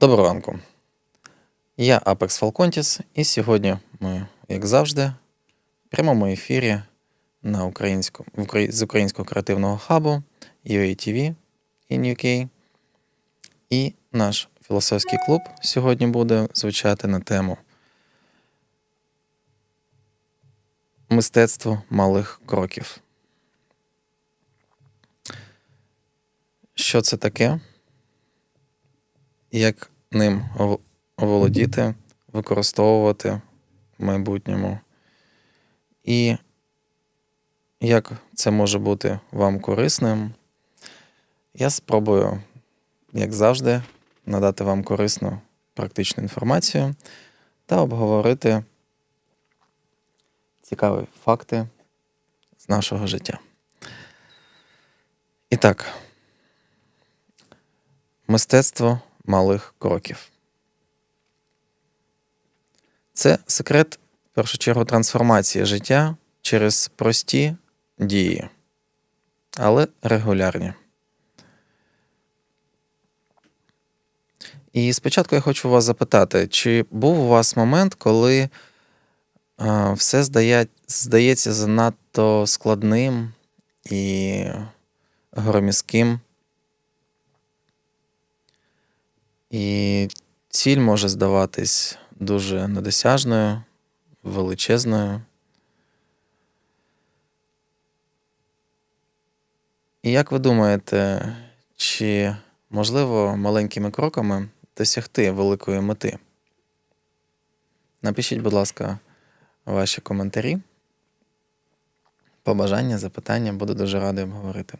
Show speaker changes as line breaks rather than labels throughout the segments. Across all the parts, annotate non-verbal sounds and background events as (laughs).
Доброго ранку. Я Апекс Фалконтіс, і сьогодні ми, як завжди, в прямому ефірі на українську, з українського креативного хабу UATV in UK. І наш філософський клуб сьогодні буде звучати на тему Мистецтво малих кроків. Що це таке? Як ним оволодіти, використовувати в майбутньому? І як це може бути вам корисним? Я спробую, як завжди, надати вам корисну практичну інформацію та обговорити цікаві факти з нашого життя. І так, мистецтво малих кроків. Це секрет, в першу чергу, трансформації життя через прості дії, але регулярні. І спочатку я хочу вас запитати, чи був у вас момент, коли а, все здає, здається занадто складним і громіським, і ціль може здаватись дуже недосяжною, величезною. І як ви думаєте, чи можливо маленькими кроками досягти великої мети? Напишіть, будь ласка, ваші коментарі, побажання, запитання, буду дуже радий обговорити.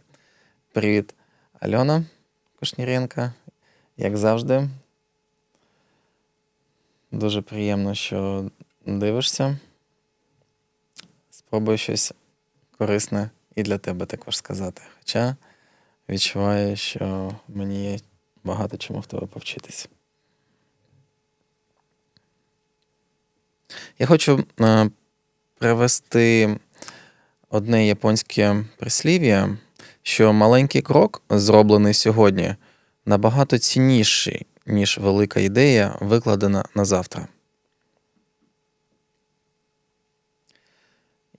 Привіт, Альона Кушніренка, як завжди. Дуже приємно, що дивишся. Спробую щось корисне і для тебе також сказати. Хоча відчуваю, що мені є багато чому в тебе повчитись. Я хочу е, привести одне японське прислів'я, що маленький крок, зроблений сьогодні, набагато цінніший, ніж велика ідея, викладена на завтра.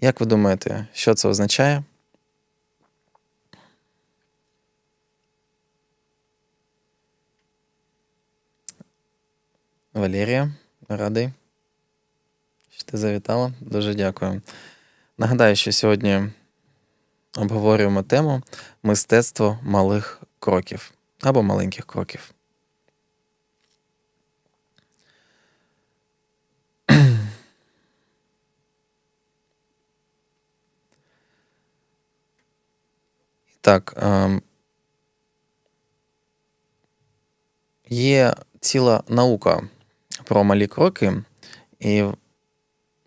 Як ви думаєте, що це означає? Валерія, радий, що ти завітала. Дуже дякую. Нагадаю, що сьогодні обговорюємо тему мистецтво малих кроків або маленьких кроків. Так. ем, Є ціла наука про малі кроки, і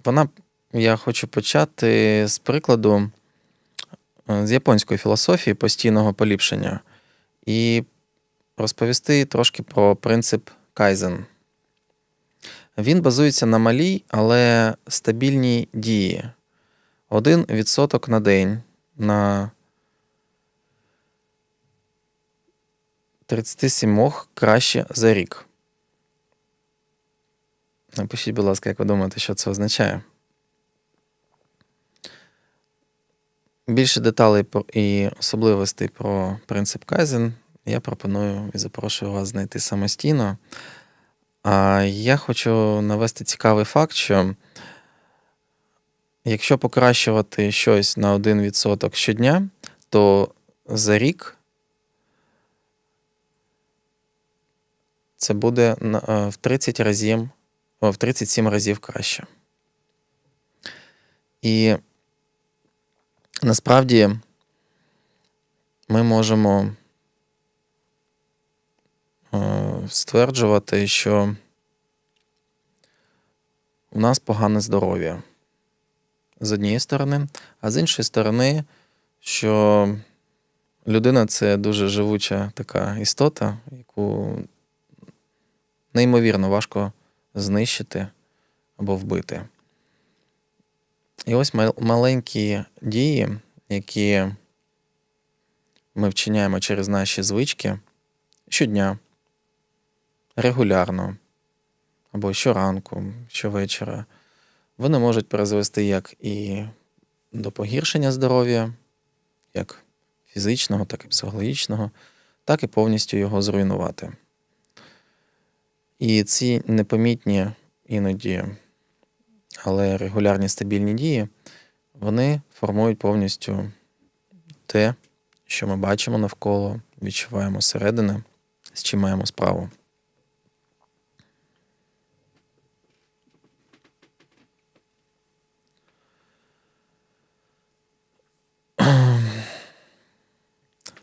вона, я хочу почати з прикладу е, з японської філософії постійного поліпшення і розповісти трошки про принцип кайзен. Він базується на малій, але стабільній дії. Один відсоток на день на 37 краще за рік. Напишіть, будь ласка, як ви думаєте, що це означає. Більше деталей і особливостей про принцип Кайзен я пропоную і запрошую вас знайти самостійно. А я хочу навести цікавий факт, що якщо покращувати щось на 1% щодня, то за рік це буде е, в 30 разів, в 37 разів краще. І насправді ми можемо стверджувати, що у нас погане здоров'я. З однієї сторони, а з іншої сторони, що людина це дуже живуча така істота, яку неймовірно важко знищити або вбити. І ось маленькі дії, які ми вчиняємо через наші звички щодня, регулярно, або щоранку, щовечора, вони можуть призвести як і до погіршення здоров'я, як фізичного, так і психологічного, так і повністю його зруйнувати. І ці непомітні іноді, але регулярні стабільні дії, вони формують повністю те, що ми бачимо навколо, відчуваємо зсередини, з чим маємо справу.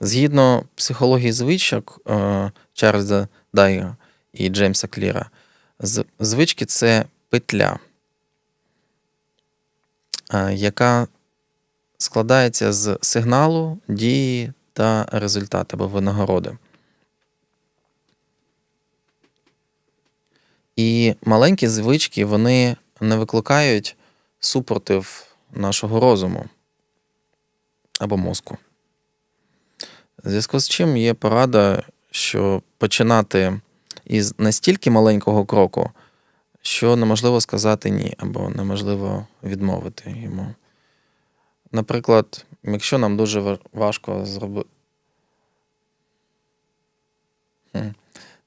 Згідно психології звичок е, Чарльза Дайга і Джеймса Кліра, звички це петля, е, яка складається з сигналу, дії та результату або винагороди. І маленькі звички вони не викликають супротив нашого розуму або мозку. В зв'язку з чим є порада, що починати із настільки маленького кроку, що неможливо сказати ні, або неможливо відмовити йому. Наприклад, якщо нам дуже важко зробити.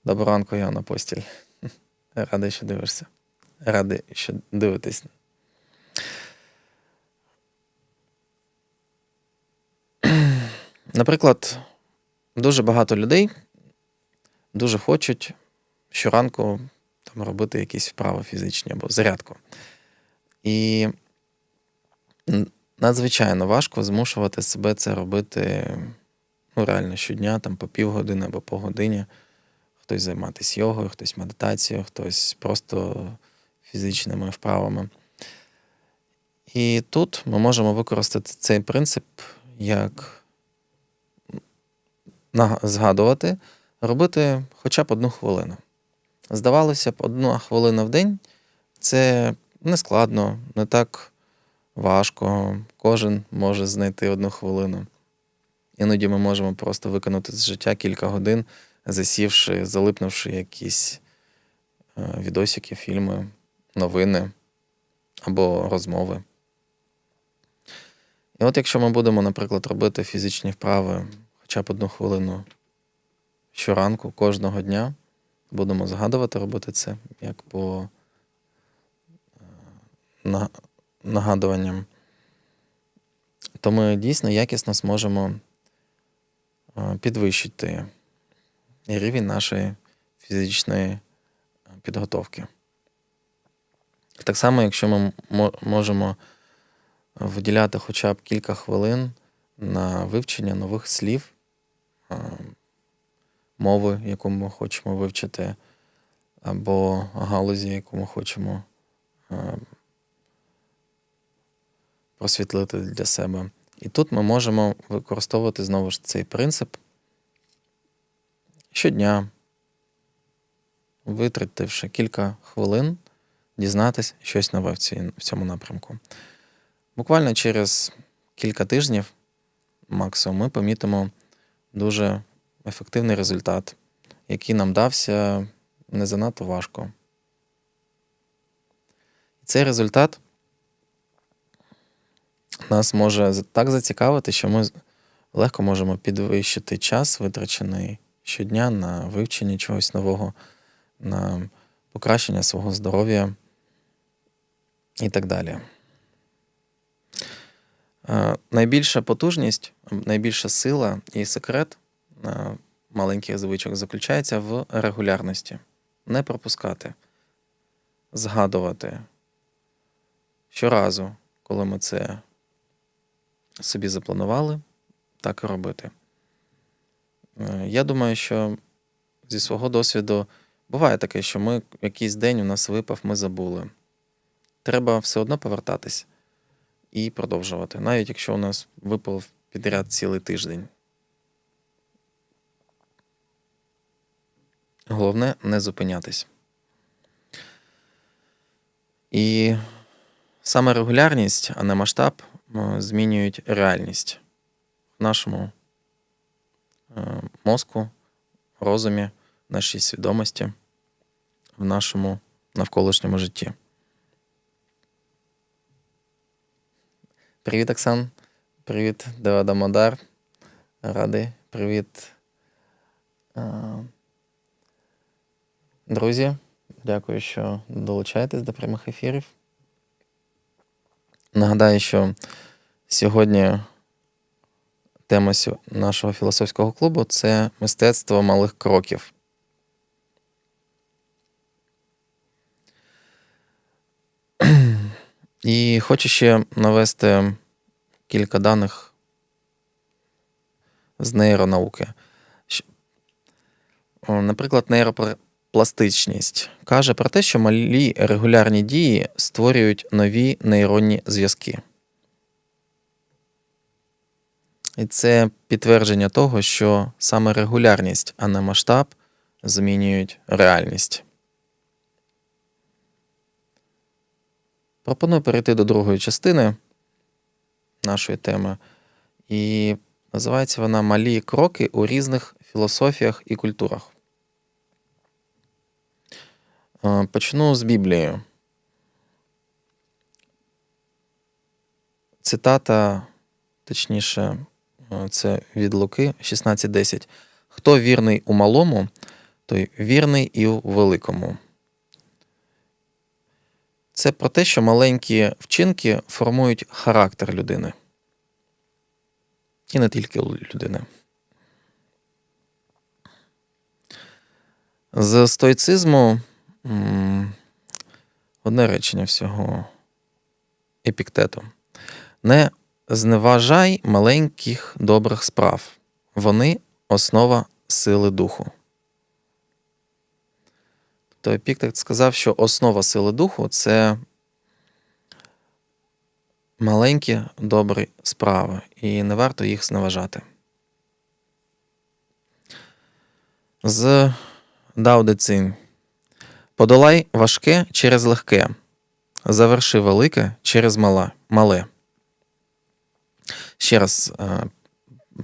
Доброго ранку, Яна Постіль. (laughs) Радий, що дивишся. Радий, що дивитесь. Наприклад, дуже багато людей дуже хочуть щоранку там, робити якісь вправи фізичні або зарядку. І надзвичайно важко змушувати себе це робити ну, реально щодня, там, по півгодини або по годині. Хтось займатися йогою, хтось медитацією, хтось просто фізичними вправами. І тут ми можемо використати цей принцип як згадувати, робити хоча б одну хвилину. Здавалося б, одна хвилина в день це не складно, не так важко. Кожен може знайти одну хвилину. Іноді ми можемо просто виконати з життя кілька годин, засівши, залипнувши якісь е, відосики, фільми, новини або розмови. І от якщо ми будемо, наприклад, робити фізичні вправи хоча б одну хвилину щоранку, кожного дня, будемо згадувати робити це як по е, нагадуванням, то ми дійсно якісно зможемо е, підвищити рівень нашої фізичної е, підготовки. Так само, якщо ми можемо виділяти хоча б кілька хвилин на вивчення нових слів, мови, яку ми хочемо вивчити, або галузі, яку ми хочемо просвітлити для себе. І тут ми можемо використовувати знову ж цей принцип щодня, витративши кілька хвилин, дізнатись щось нове в цьому напрямку. Буквально через кілька тижнів, максимум, ми помітимо дуже ефективний результат, який нам дався не занадто важко. Цей результат нас може так зацікавити, що ми легко можемо підвищити час, витрачений щодня на вивчення чогось нового, на покращення свого здоров'я і так далі. Е, Найбільша потужність, найбільша сила і секрет е, маленьких звичок заключається в регулярності. Не пропускати, згадувати щоразу, коли ми це собі запланували, так і робити. Е, Я думаю, що зі свого досвіду буває таке, що ми якийсь день у нас випав, ми забули. Треба все одно повертатись і продовжувати, навіть якщо у нас випав підряд цілий тиждень. Головне не зупинятись. І саме регулярність, а не масштаб, змінюють реальність в нашому е, мозку, розумі, нашій свідомості. в нашому навколишньому житті. Привіт, Оксан. Привіт, Девадамодар. Радий. Привіт. Друзі, дякую, що долучаєтесь до прямих ефірів. Нагадаю, що сьогодні тема нашого філософського клубу це мистецтво малих кроків. І хочу ще навести кілька даних з нейронауки. Наприклад, нейропластичність каже про те, що малі регулярні дії створюють нові нейронні зв'язки. І це підтвердження того, що саме регулярність, а не масштаб змінюють реальність. Пропоную перейти до другої частини нашої теми. І називається вона Малі кроки у різних філософіях і культурах. Е, почну з Біблії. Цитата, точніше, е, це від Луки 16.10. Хто вірний у малому, той вірний і у великому. Це про те, що маленькі вчинки формують характер людини. І не тільки людини. З стоїцизму одне речення всього епіктету. Не зневажай маленьких добрих справ. Вони основа сили духу. То Епіктет сказав, що основа сили духу це маленькі добрі справи, і не варто їх зневажати. З Дао Подолай важке через легке, заверши велике через мале. Ще раз е,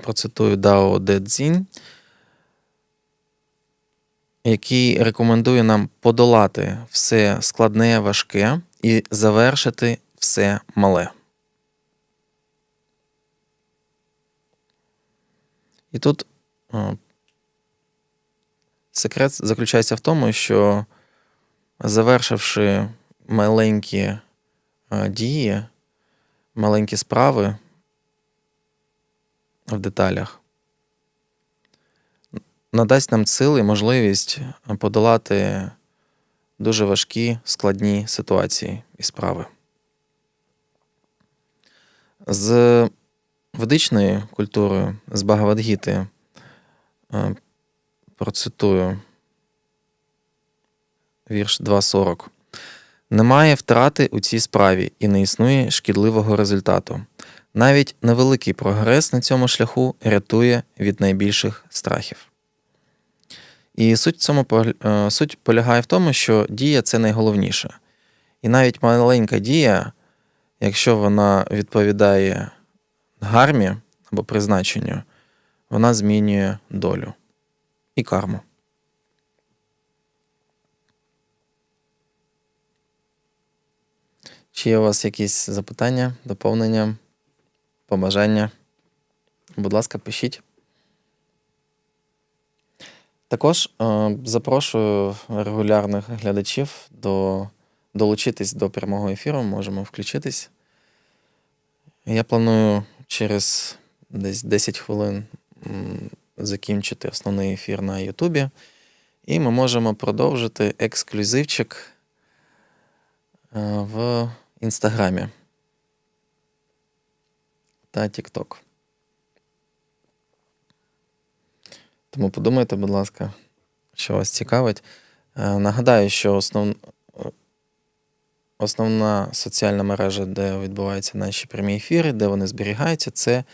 процитую Дао Де Цзінь який рекомендує нам подолати все складне, важке і завершити все мале. І тут секрет заключається в тому, що завершивши маленькі дії, маленькі справи в деталях, надасть нам сили і можливість подолати дуже важкі складні ситуації і справи. З ведичною культурою, з Багавадгіти е, процитую вірш 2.40. Немає втрати у цій справі і не існує шкідливого результату. Навіть невеликий прогрес на цьому шляху рятує від найбільших страхів. І суть цьому е, суть полягає в тому, що дія це найголовніше. І навіть маленька дія, якщо вона відповідає гармі або призначенню, вона змінює долю і карму. Чи є у вас якісь запитання, доповнення, побажання? Будь ласка, пишіть. Також е, запрошую регулярних глядачів до долучитись до прямого ефіру, можемо включитись. Я планую через десь 10 хвилин закінчити основний ефір на Ютубі, і ми можемо продовжити ексклюзивчик е, в Інстаграмі та Тікток. Тому подумайте, будь ласка, що вас цікавить. Е, нагадаю, що основ... основна соціальна мережа, де відбуваються наші прямі ефіри, де вони зберігаються, це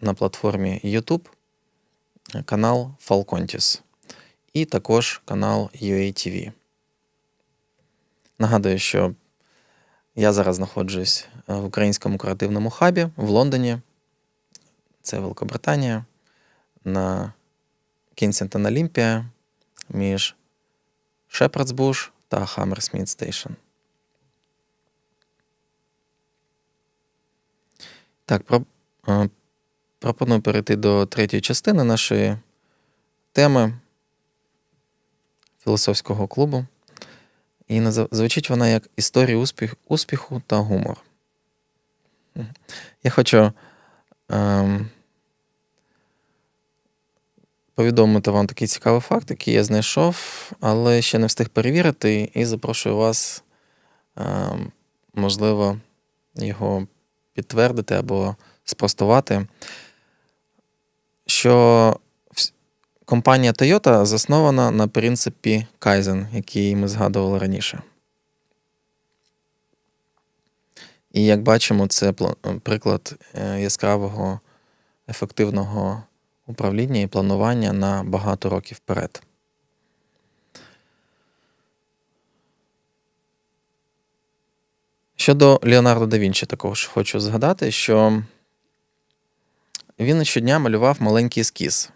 на платформі YouTube канал Falcontis і також канал UATV. Нагадую, що я зараз знаходжусь в українському креативному хабі в Лондоні. Це Великобританія. на Кенсінгтон Олімпія між Bush та Hammersmith Station. Так, про, е, пропоную перейти до третьої частини нашої теми філософського клубу. І звучить вона як історія успіх, успіху та гумор. Я хочу ем, повідомити вам такий цікавий факт, який я знайшов, але ще не встиг перевірити, і запрошую вас, ем, можливо, його підтвердити або спростувати, що компанія Toyota заснована на принципі Kaizen, який ми згадували раніше. І як бачимо, це приклад е, яскравого ефективного управління і планування на багато років вперед. Щодо Леонардо да Вінчі, також хочу згадати, що він щодня малював маленький ескіз,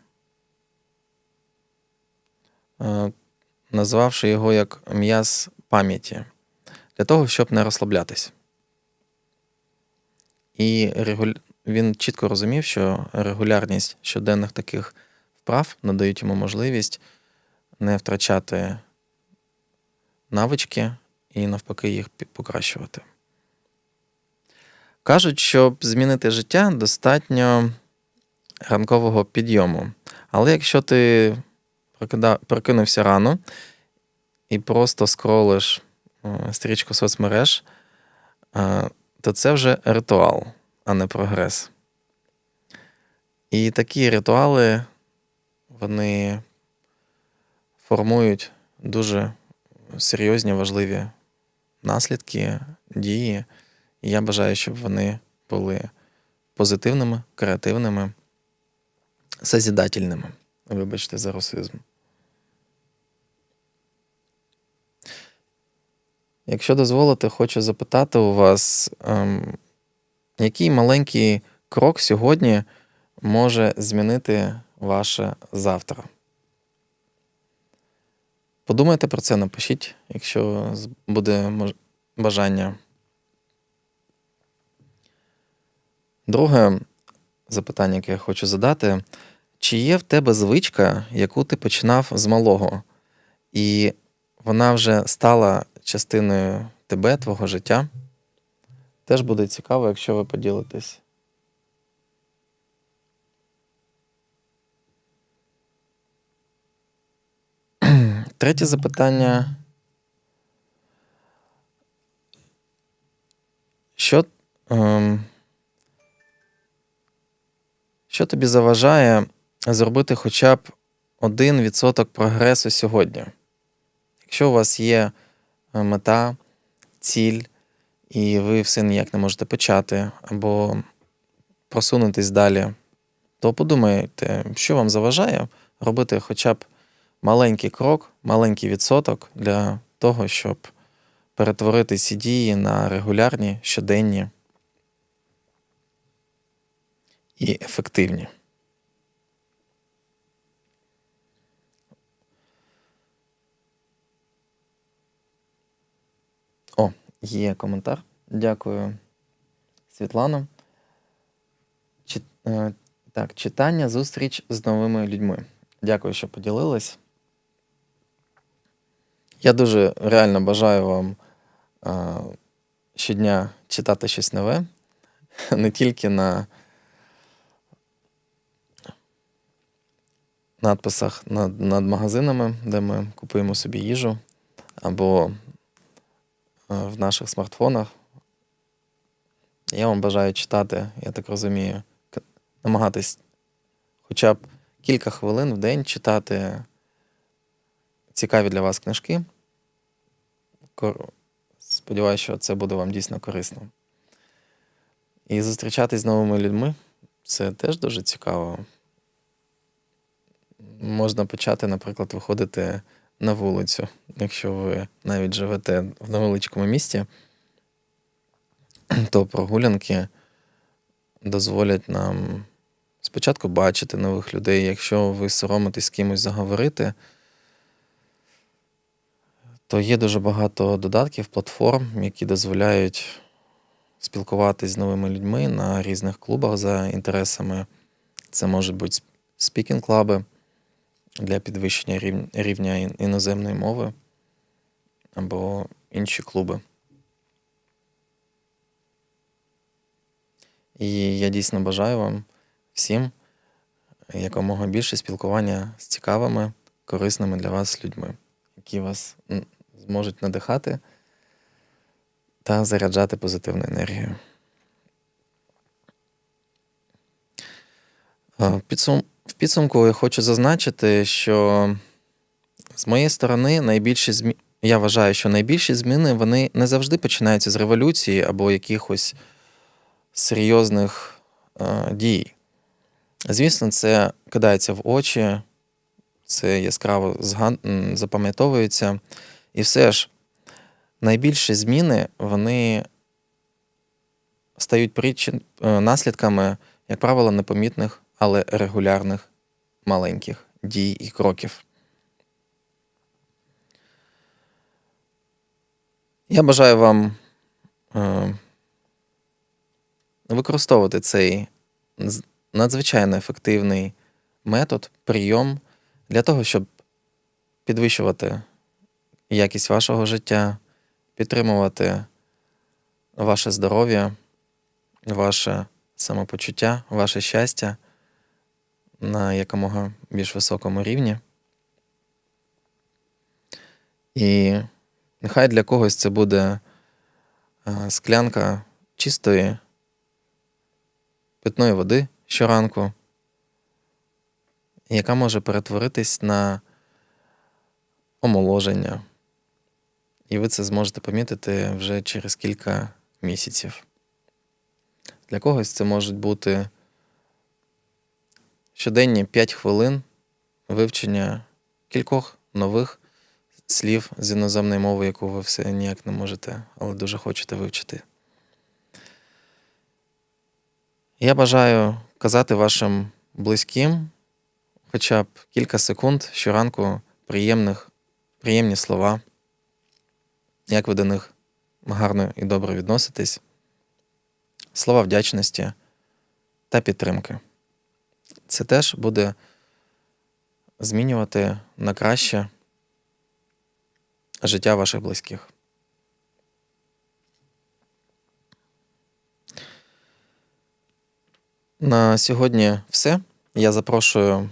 е, назвавши його як м'яз пам'яті, для того, щоб не розслаблятись. І. він чітко розумів, що регулярність щоденних таких вправ надають йому можливість не втрачати навички і навпаки їх покращувати. Кажуть, щоб змінити життя, достатньо ранкового підйому. Але якщо ти прокинувся рано і просто скролиш е, стрічку соцмереж, е, то це вже ритуал, а не прогрес. І такі ритуали вони формують дуже серйозні важливі наслідки, дії. І я бажаю, щоб вони були позитивними, креативними, созідательними. Вибачте за русизм. Якщо дозволите, хочу запитати у вас, ем, який маленький крок сьогодні може змінити ваше завтра? Подумайте про це, напишіть, якщо буде бажання. Друге запитання, яке я хочу задати: чи є в тебе звичка, яку ти починав з малого, і вона вже стала частиною тебе, твого життя? Теж буде цікаво, якщо ви поділитесь. (clears throat) Третє запитання. Що, ем, що тобі заважає зробити хоча б 1% прогресу сьогодні? Якщо у вас є е, мета, ціль, і ви все ніяк не можете почати або просунутись далі, то подумайте, що вам заважає робити хоча б маленький крок, маленький відсоток для того, щоб перетворити ці дії на регулярні, щоденні і ефективні. О, є коментар. Дякую, Світлано. Чи, е, так, читання, зустріч з новими людьми. Дякую, що поділились. Я дуже реально бажаю вам е, щодня читати щось нове, (laughs) не тільки на надписах над, над магазинами, де ми купуємо собі їжу, або в наших смартфонах. Я вам бажаю читати, я так розумію, намагатись хоча б кілька хвилин в день читати цікаві для вас книжки. Сподіваюся, що це буде вам дійсно корисно. І зустрічатись з новими людьми це теж дуже цікаво. Можна почати, наприклад, виходити на вулицю, якщо ви навіть живете в невеличкому місті, то прогулянки дозволять нам спочатку бачити нових людей. Якщо ви соромитесь з кимось заговорити, то є дуже багато додатків, платформ, які дозволяють спілкуватись з новими людьми на різних клубах за інтересами. Це можуть бути спікінг-клаби для підвищення рівня іноземної мови або інші клуби. І я дійсно бажаю вам всім якомога більше спілкування з цікавими, корисними для вас людьми, які вас зможуть надихати та заряджати позитивною енергією. А, В підсум- в підсумку я хочу зазначити, що з моєї сторони найбільші змі... я вважаю, що найбільші зміни вони не завжди починаються з революції або якихось серйозних е, дій. Звісно, це кидається в очі, це яскраво згад... запам'ятовується. І все ж найбільші зміни вони стають причин... е, наслідками, як правило, непомітних, але регулярних маленьких дій і кроків. Я бажаю вам е, використовувати цей надзвичайно ефективний метод, прийом для того, щоб підвищувати якість вашого життя, підтримувати ваше здоров'я, ваше самопочуття, ваше щастя на якомога більш високому рівні. І нехай для когось це буде е, склянка чистої питної води щоранку, яка може перетворитись на омоложення. І ви це зможете помітити вже через кілька місяців. Для когось це можуть бути щоденні 5 хвилин вивчення кількох нових слів з іноземної мови, яку ви все ніяк не можете, але дуже хочете вивчити. Я бажаю казати вашим близьким хоча б кілька секунд щоранку приємних, приємні слова, як ви до них гарно і добре відноситесь, слова вдячності та підтримки. Це теж буде змінювати на краще життя ваших близьких. На сьогодні все. Я запрошую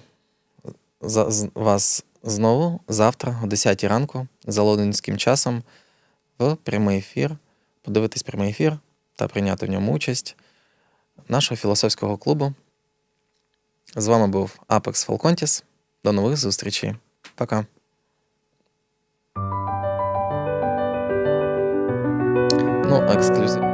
вас знову завтра о 10 ранку за лондонським часом в прямий ефір, подивитись прямий ефір та прийняти в ньому участь нашого філософського клубу. З вами був Apex Falcontis. До нових зустрічей. Пока. Ну, ексклюзив.